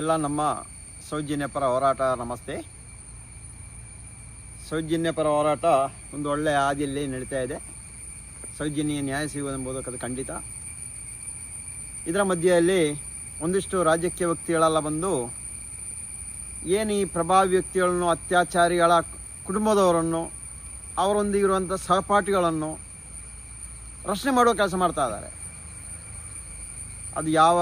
ಎಲ್ಲ ನಮ್ಮ ಸೌಜನ್ಯ ಪರ ಹೋರಾಟ, ನಮಸ್ತೆ. ಸೌಜನ್ಯ ಪರ ಹೋರಾಟ ಒಂದು ಒಳ್ಳೆಯ ಹಾದಿಯಲ್ಲಿ ನಡೀತಾ ಇದೆ. ಸೌಜನ್ಯ ನ್ಯಾಯ ಸಿಗುವುದೆಂಬುದು ಅದು ಖಂಡಿತ. ಇದರ ಮಧ್ಯೆಯಲ್ಲಿ ಒಂದಿಷ್ಟು ರಾಜಕೀಯ ವ್ಯಕ್ತಿಗಳೆಲ್ಲ ಬಂದು, ಏನು ಈ ಪ್ರಭಾವಿ ವ್ಯಕ್ತಿಗಳನ್ನು, ಅತ್ಯಾಚಾರಿಗಳ ಕುಟುಂಬದವರನ್ನು, ಅವರೊಂದಿಗಿರುವಂಥ ಸಹಪಾಠಿಗಳನ್ನು ರಕ್ಷಣೆ ಮಾಡುವ ಕೆಲಸ ಮಾಡ್ತಾ ಇದ್ದಾರೆ. ಅದು ಯಾವ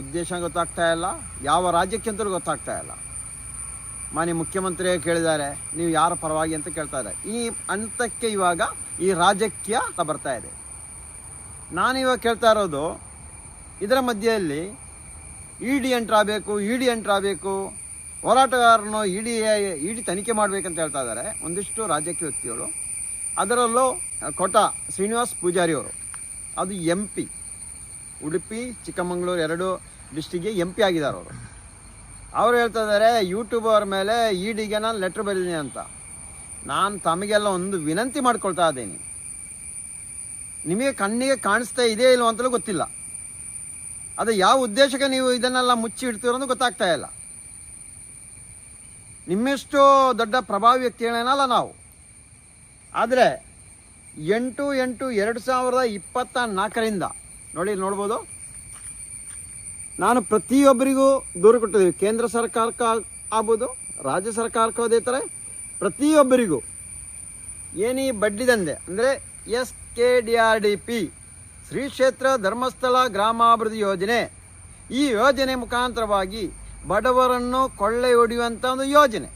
ಉದ್ದೇಶ ಗೊತ್ತಾಗ್ತಾ ಇಲ್ಲ, ಯಾವ ರಾಜ್ಯಕ್ಕೆ ಅಂತಲೂ ಗೊತ್ತಾಗ್ತಾ ಇಲ್ಲ. ಮಾನ್ಯ ಮುಖ್ಯಮಂತ್ರಿ ಕೇಳಿದ್ದಾರೆ, ನೀವು ಯಾರ ಪರವಾಗಿ ಅಂತ ಕೇಳ್ತಾ ಇದ್ದಾರೆ. ಈ ಹಂತಕ್ಕೆ ಇವಾಗ ಈ ರಾಜಕೀಯ ಬರ್ತಾ ಇದೆ. ನಾನಿವಾಗ ಕೇಳ್ತಾ ಇರೋದು, ಇದರ ಮಧ್ಯೆಯಲ್ಲಿ ಇ ಡಿ ಎಂಟ್ರಾಗಬೇಕು, ಇ ಡಿ ಎಂಟ್ರಾಗಬೇಕು ಹೋರಾಟಗಾರನು ಇ ಡಿ ಇ ಡಿ ತನಿಖೆ ಮಾಡಬೇಕಂತ ಹೇಳ್ತಾ ಇದ್ದಾರೆ ಒಂದಿಷ್ಟು ರಾಜಕೀಯ ವ್ಯಕ್ತಿಗಳು. ಅದರಲ್ಲೂ ಕೊಟ ಶ್ರೀನಿವಾಸ್ ಪೂಜಾರಿ ಅವರು, ಅದು ಎಂ ಪಿ. ಉಡುಪಿ, ಚಿಕ್ಕಮಗಳೂರು ಎರಡು ಡಿಸ್ಟಿಕ್ಗೆ ಎಂ ಪಿ ಆಗಿದ್ದಾರೆ ಅವರು. ಅವ್ರು ಹೇಳ್ತಾ ಇದ್ದಾರೆ ಯೂಟ್ಯೂಬರ್ ಮೇಲೆ ಇ ಡಿಗೆ ನಾನು ಲೆಟ್ರ್ ಬರೆದಿದ್ದೀನಿ ಅಂತ. ನಾನು ತಮಗೆಲ್ಲ ಒಂದು ವಿನಂತಿ ಮಾಡ್ಕೊಳ್ತಾ ಇದ್ದೀನಿ. ನಿಮಗೆ ಕಣ್ಣಿಗೆ ಕಾಣಿಸ್ತಾ ಇದೆಯೇ ಇಲ್ವೋ ಅಂತಲೂ ಗೊತ್ತಿಲ್ಲ. ಅದು ಯಾವ ಉದ್ದೇಶಕ್ಕೆ ನೀವು ಇದನ್ನೆಲ್ಲ ಮುಚ್ಚಿ ಇಡ್ತೀರೋ ಗೊತ್ತಾಗ್ತಾ ಇಲ್ಲ. ನಿಮ್ಮೆಷ್ಟು ದೊಡ್ಡ ಪ್ರಭಾವಿ ವ್ಯಕ್ತಿಗಳೇನಲ್ಲ ನಾವು. ಆದರೆ ಎಂಟು ಎಂಟು ಎರಡು ಸಾವಿರದ ಇಪ್ಪತ್ತ ನಾಲ್ಕರಿಂದ ನೋಡಿ, ನೋಡ್ಬೋದು. ನಾನು ಪ್ರತಿಯೊಬ್ಬರಿಗೂ ದೂರು ಕೊಟ್ಟಿದ್ದೀವಿ ಕೇಂದ್ರ ಸರ್ಕಾರಕ್ಕೆ ಆಗ್- ಆಗ್ಬೋದು, ರಾಜ್ಯ ಸರ್ಕಾರಕ್ಕೂ ಅದೇ ಥರ. ಪ್ರತಿಯೊಬ್ಬರಿಗೂ ಏನೀ ಬಡ್ಡಿ ದಂಧೆ, ಅಂದರೆ S K D R D P, Shri Kshetra Dharmasthala ಗ್ರಾಮಾಭಿವೃದ್ಧಿ ಯೋಜನೆ, ಈ ಯೋಜನೆ ಮುಖಾಂತರವಾಗಿ ಬಡವರನ್ನು ಕೊಳ್ಳೆ ಹೊಡೆಯುವಂಥ ಒಂದು ಯೋಜನೆ.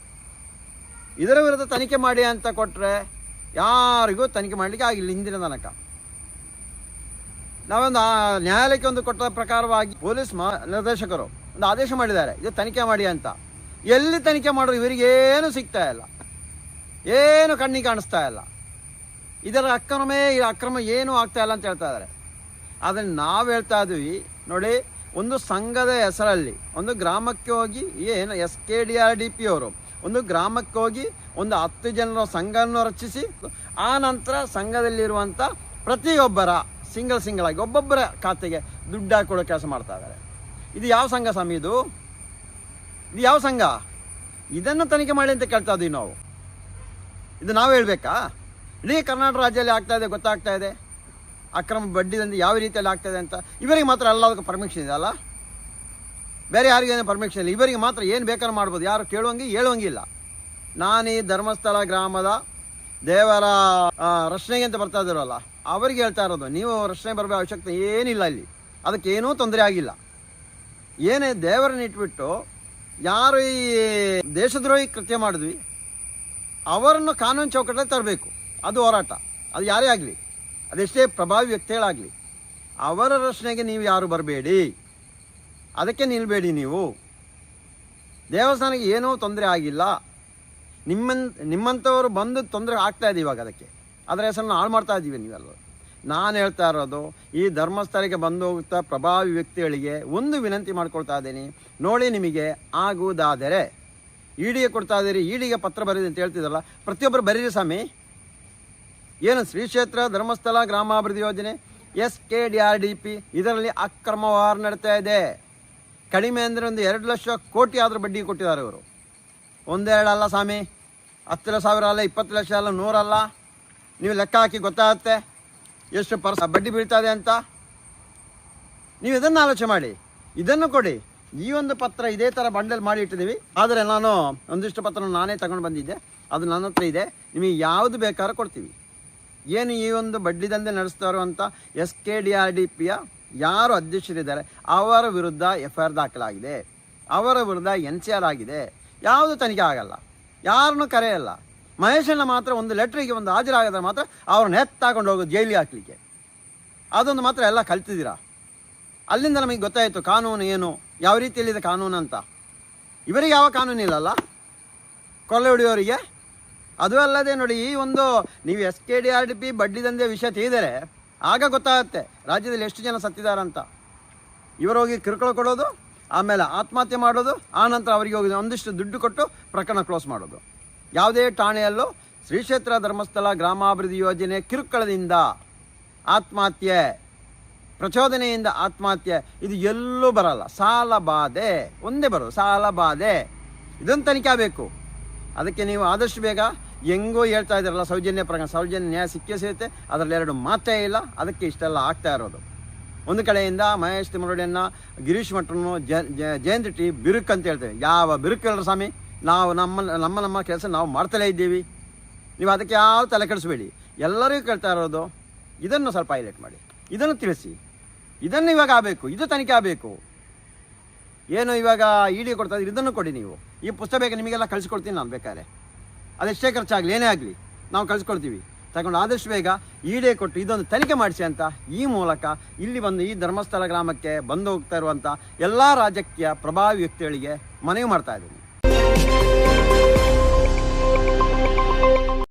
ಇದರ ವಿರುದ್ಧ ತನಿಖೆ ಮಾಡಿ ಅಂತ ಕೊಟ್ಟರೆ ಯಾರಿಗೂ ತನಿಖೆ ಮಾಡಲಿಕ್ಕೆ ಆಗಿಲ್ಲ ಹಿಂದಿನ ತನಕ. ನಾವೊಂದು ನ್ಯಾಯಾಲಯಕ್ಕೆ ಒಂದು ಕೊಟ್ಟ ಪ್ರಕಾರವಾಗಿ ಪೊಲೀಸ್ ನಿರ್ದೇಶಕರು ಒಂದು ಆದೇಶ ಮಾಡಿದ್ದಾರೆ. ಇದು ತನಿಖೆ ಮಾಡಿ ಅಂತ. ಎಲ್ಲಿ ತನಿಖೆ ಮಾಡೋರು ಇವರಿಗೇನು ಸಿಗ್ತಾ ಇಲ್ಲ. ಏನು ಕಣ್ಣಿಗೆ ಕಾಣಿಸ್ತಾ ಇಲ್ಲ. ಇದರ ಅಕ್ರಮೇ, ಈ ಅಕ್ರಮ ಏನು ಆಗ್ತಾ ಇಲ್ಲ ಅಂತ ಹೇಳ್ತಾ ಇದ್ದಾರೆ. ಆದರೆ ನಾವು ಹೇಳ್ತಾ ಇದ್ವಿ ನೋಡಿ, ಒಂದು ಸಂಘದ ಹೆಸರಲ್ಲಿ, ಒಂದು ಗ್ರಾಮಕ್ಕೆ ಹೋಗಿ, ಏನು, S K D R D P ಅವರು ಒಂದು ಗ್ರಾಮಕ್ಕೆ ಹೋಗಿ, ಒಂದು ಹತ್ತು ಜನರ ಸಂಘವನ್ನು ರಚಿಸಿ, ಆ ನಂತರ ಸಂಘದಲ್ಲಿರುವಂಥ ಪ್ರತಿಯೊಬ್ಬರ ಸಿಂಗಲ್ ಸಿಂಗಲ್ ಆಗಿ ಒಬ್ಬೊಬ್ಬರ ಖಾತೆಗೆ ದುಡ್ಡು ಹಾಕೊಳ್ಳೋ ಕೆಲಸ ಮಾಡ್ತಾ ಇದ್ದಾರೆ. ಇದು ಯಾವ ಸಂಘ ಸ್ವಾಮಿ ಇದು? ಇದು ಯಾವ ಸಂಘ? ಇದನ್ನು ತನಿಖೆ ಮಾಡಿ ಅಂತ ಕೇಳ್ತಾ ಇದ್ದೀವಿ ನಾವು. ಇದು ನಾವು ಹೇಳಬೇಕಾ? ಇಡೀ ಕರ್ನಾಟಕ ರಾಜ್ಯದಲ್ಲಿ ಆಗ್ತಾ ಇದೆ, ಗೊತ್ತಾಗ್ತಾ ಇದೆ. ಅಕ್ರಮ ಬಡ್ಡಿದಂದು ಯಾವ ರೀತಿಯಲ್ಲಿ ಆಗ್ತಾ ಅಂತ. ಇವರಿಗೆ ಮಾತ್ರ ಎಲ್ಲದಕ್ಕೂ ಪರ್ಮಿಷನ್ ಇದೆ ಅಲ್ಲ? ಬೇರೆ ಯಾರಿಗೇನು ಪರ್ಮಿಷನ್ ಇಲ್ಲ. ಇವರಿಗೆ ಮಾತ್ರ ಏನು ಬೇಕಾದ್ರೂ ಮಾಡ್ಬೋದು. ಯಾರು ಕೇಳುವಂಗೆ ಹೇಳುವಂಗಿಲ್ಲ ನಾನು ಧರ್ಮಸ್ಥಳ ಗ್ರಾಮದ ದೇವರ ರಕ್ಷಣೆಗೆ ಅಂತ ಬರ್ತಾ ಇದ್ರಲ್ಲ ಅವರಿಗೆ ಹೇಳ್ತಾ ಇರೋದು, ನೀವು ರಕ್ಷಣೆ ಬರಬೇಕು, ಅವಶ್ಯಕತೆ ಏನಿಲ್ಲ ಇಲ್ಲಿ. ಅದಕ್ಕೆ ಏನೂ ತೊಂದರೆ ಆಗಿಲ್ಲ. ಏನೇ ದೇವರನ್ನ ಇಟ್ಬಿಟ್ಟು, ಯಾರು ಈ ದೇಶದ್ರೋಹಿ ಕೃತ್ಯ ಮಾಡಿದ್ವಿ, ಅವರನ್ನು ಕಾನೂನು ಚೌಕಟ್ಟಲ್ಲಿ ತರಬೇಕು. ಅದು ಹೋರಾಟ. ಅದು ಯಾರೇ ಆಗಲಿ. ಅದೆಷ್ಟೇ ಪ್ರಭಾವಿ ವ್ಯಕ್ತಿಗಳಾಗಲಿ. ಅವರ ರಕ್ಷಣೆಗೆ ನೀವು ಯಾರು ಬರಬೇಡಿ. ಅದಕ್ಕೆ ನಿಲ್ಲಬೇಡಿ ನೀವು. ದೇವಸ್ಥಾನಕ್ಕೆ ಏನೂ ತೊಂದರೆ ಆಗಿಲ್ಲ. ನಿಮ್ಮನ್ ನಿಮ್ಮಂಥವರು ಬಂದು ತೊಂದರೆ ಆಗ್ತಾ ಇದೆ ಇವಾಗ ಅದಕ್ಕೆ. ಅದರ ಹೆಸರನ್ನು ಹಾಳು ಮಾಡ್ತಾ ಇದ್ದೀವಿ ನೀವೆಲ್ಲ ನಾನು ಹೇಳ್ತಾ ಇರೋದು, ಈ ಧರ್ಮಸ್ಥಳಕ್ಕೆ ಬಂದು ಹೋಗ್ತಾ ಪ್ರಭಾವಿ ವ್ಯಕ್ತಿಗಳಿಗೆ ಒಂದು ವಿನಂತಿ ಮಾಡ್ಕೊಳ್ತಾ ಇದ್ದೀನಿ. ನೋಡಿ ನಿಮಗೆ ಆಗುವುದಾದರೆ ಈಡಿಗೆ ಕೊಡ್ತಾ ಇದ್ದೀರಿ ಈಡಿಗೆ ಪತ್ರ ಬರೀರಿ ಅಂತ ಹೇಳ್ತಿದ್ದಲ್ಲ ಪ್ರತಿಯೊಬ್ಬರು ಬರೀರಿ ಸ್ವಾಮಿ. ಏನು ಶ್ರೀ ಕ್ಷೇತ್ರ ಧರ್ಮಸ್ಥಳ, ಗ್ರಾಮಾಭಿವೃದ್ಧಿ ಯೋಜನೆ, S K D R D P, ಇದರಲ್ಲಿ ಅಕ್ರಮ ವ್ಯವಹಾರ ನಡೀತಾ ಇದೆ. ಕಡಿಮೆ ಅಂದರೆ ಒಂದು ಎರಡು ಲಕ್ಷ ಕೋಟಿ ಆದರೂ ಬಡ್ಡಿ ಕೊಟ್ಟಿದ್ದಾರೆ ಇವರು. ಒಂದೆರಡಲ್ಲ ಸ್ವಾಮಿ. ಹತ್ತು ಸಾವಿರ ಅಲ್ಲ, ಇಪ್ಪತ್ತು ಲಕ್ಷ ಅಲ್ಲ ನೂರಲ್ಲ ನೀವು ಲೆಕ್ಕ ಹಾಕಿ ಗೊತ್ತಾಗುತ್ತೆ. ಎಷ್ಟು ಪರ್ಸ ಬಡ್ಡಿ ಬೀಳ್ತದೆ ಅಂತ. ನೀವು ಇದನ್ನು ಆಲೋಚನೆ ಮಾಡಿ. ಇದನ್ನು ಕೊಡಿ. ಈ ಒಂದು ಪತ್ರ ಇದೇ ಥರ ಬಂಡಲ್ ಮಾಡಿ ಇಟ್ಟಿದ್ದೀವಿ. ಆದರೆ ನಾನು ಒಂದಿಷ್ಟು ಪತ್ರ ನಾನೇ ತಗೊಂಡು ಬಂದಿದ್ದೆ. ಅದು ನನ್ನ ಹತ್ರ ಇದೆ. ನಿಮಗೆ ಯಾವುದು ಬೇಕಾದ್ರೂ ಕೊಡ್ತೀವಿ. ಏನು ಈ ಒಂದು ಬಡ್ಡಿ ದಂಧೆ ನಡೆಸ್ತಾರೋ ಅಂತ S K D R D ಪಿಯ ಯಾರು ಅಧ್ಯಕ್ಷರಿದ್ದಾರೆ, ಅವರ ವಿರುದ್ಧ ಎಫ್ ಐ ಆರ್ ದಾಖಲಾಗಿದೆ. ಅವರ ವಿರುದ್ಧ ಎನ್ ಸಿ ಆರ್ ಆಗಿದೆ. ಯಾವುದು ತನಿಖೆ ಆಗಲ್ಲ. ಯಾರನ್ನೂ ಕರೆಯಲ್ಲ. ಮಹೇಶನ ಮಾತ್ರ ಒಂದು ಲೆಟ್ರಿಗೆ ಒಂದು ಹಾಜರಾಗಿದ್ರೆ ಮಾತ್ರ ಅವ್ರನ್ನ ಎತ್ತಾಕೊಂಡು ಹೋಗೋದು ಜೈಲಿಗೆ ಹಾಕಲಿಕ್ಕೆ. ಅದೊಂದು ಮಾತ್ರ ಎಲ್ಲ ಕಲ್ತಿದ್ದೀರಾ? ಅಲ್ಲಿಂದ ನಮಗೆ ಗೊತ್ತಾಯಿತು ಕಾನೂನು ಏನು, ಯಾವ ರೀತಿಯಲ್ಲಿದೆ ಕಾನೂನು ಅಂತ. ಇವರಿಗೆ ಯಾವ ಕಾನೂನು ಇಲ್ಲಲ್ಲ? ಕೊಲೆ ಹೊಡೆಯೋರಿಗೆ? ಅದು ಅಲ್ಲದೆ ನೋಡಿ, ಈ ಒಂದು ನೀವು S K D R D P ಬಡ್ಡಿ ದಂಧೆ ವಿಷಯ ತಿಳಿದರೆ ಆಗ ಗೊತ್ತಾಗುತ್ತೆ ರಾಜ್ಯದಲ್ಲಿ ಎಷ್ಟು ಜನ ಸತ್ತಿದಾರಂತ ಇವರು ಹೋಗಿ ಕಿರುಕುಳ ಕೊಡೋದು? ಆಮೇಲೆ ಆತ್ಮಹತ್ಯೆ ಮಾಡೋದು ಆನಂತರ ಅವರಿಗೆ ಹೋಗಿ ಒಂದಿಷ್ಟು ದುಡ್ಡು ಕೊಟ್ಟು ಪ್ರಕರಣ ಕ್ಲೋಸ್ ಮಾಡೋದು. ಯಾವುದೇ ಠಾಣೆಯಲ್ಲೂ ಶ್ರೀ ಕ್ಷೇತ್ರ ಧರ್ಮಸ್ಥಳ ಗ್ರಾಮಾಭಿವೃದ್ಧಿ ಯೋಜನೆ ಕಿರುಕುಳದಿಂದ ಆತ್ಮಹತ್ಯೆ, ಪ್ರಚೋದನೆಯಿಂದ ಆತ್ಮಹತ್ಯೆ, ಇದು ಎಲ್ಲೂ ಬರಲ್ಲ. ಸಾಲ ಬಾಧೆ, ಒಂದೇ ಬರೋದು, ಸಾಲ ಬಾಧೆ. ಇದನ್ನು ತನಿಖೆ ಆಗಬೇಕು. ಅದಕ್ಕೆ ನೀವು ಆದಷ್ಟು ಬೇಗ ಹೆಂಗೋ ಹೇಳ್ತಾ ಇದ್ದಾರಲ್ಲ, ಸೌಜನ್ಯ ಪ್ರಕರಣ, ಸೌಜನ್ಯ ನ್ಯಾಯ ಸಿಕ್ಕೇ ಸಿಗುತ್ತೆ ಅದರಲ್ಲಿ ಎರಡು ಮಾತೇ ಇಲ್ಲ, ಅದಕ್ಕೆ ಇಷ್ಟೆಲ್ಲ ಆಗ್ತಾ ಇರೋದು. ಒಂದು ಕಡೆಯಿಂದ ಮಹೇಶ್ ತಿಮ್ಮರೊಡೆಯನ್ನ ಗಿರೀಶ್ ಮಠನು ಜಯಂತ್ ಟಿ, ಬಿರುಕ್ ಅಂತ ಹೇಳ್ತೇವೆ. ಯಾವ ಬಿರುಕು ಸ್ವಾಮಿ? ನಾವು ನಮ್ಮ ನಮ್ಮ ನಮ್ಮ ಕೆಲಸ ನಾವು ಮಾಡ್ತಲೇ ಇದ್ದೀವಿ. ನೀವು ಅದಕ್ಕೆ ಯಾವ ತಲೆ ಕೆಡಿಸ್ಬೇಡಿ. ಎಲ್ಲರಿಗೂ ಕೇಳ್ತಾ ಇರೋದು, ಇದನ್ನು ಸ್ವಲ್ಪ ಹೈಲೈಟ್ ಮಾಡಿ. ಇದನ್ನು ತಿಳಿಸಿ. ಇದನ್ನು ಇವಾಗ ಆಗಬೇಕು. ಇದು ತನಿಖೆ ಆಗಬೇಕು. ಏನು ಇವಾಗ ಇಡಿ ಕೊಡ್ತಾ ಇದ್ರೆ ಇದನ್ನು ಕೊಡಿ ನೀವು. ಈ ಪುಸ್ತಕ ಬೇಕು ನಿಮಗೆಲ್ಲ ಕಳಿಸ್ಕೊಡ್ತೀನಿ ನಾನು ಬೇಕಾದ್ರೆ. ಅದೆಷ್ಟೇ ಖರ್ಚಾಗಲಿ ಏನೇ ಆಗಲಿ. ನಾವು ಕಳಿಸ್ಕೊಡ್ತೀವಿ. ತಗೊಂಡು ಆದಷ್ಟು ಬೇಗ ಈಡೇ ಕೊಟ್ಟು ಇದೊಂದು ತನಿಖೆ ಮಾಡಿಸಿ ಅಂತ ಈ ಮೂಲಕ ಇಲ್ಲಿ ಬಂದು ಈ ಧರ್ಮಸ್ಥಳ ಗ್ರಾಮಕ್ಕೆ ಬಂದು ಹೋಗ್ತಾ ಇರುವಂಥ ಎಲ್ಲ ರಾಜಕೀಯ ಪ್ರಭಾವಿ ವ್ಯಕ್ತಿಗಳಿಗೆ ಮನವಿ ಮಾಡ್ತಾ ಇದ್ದೀನಿ.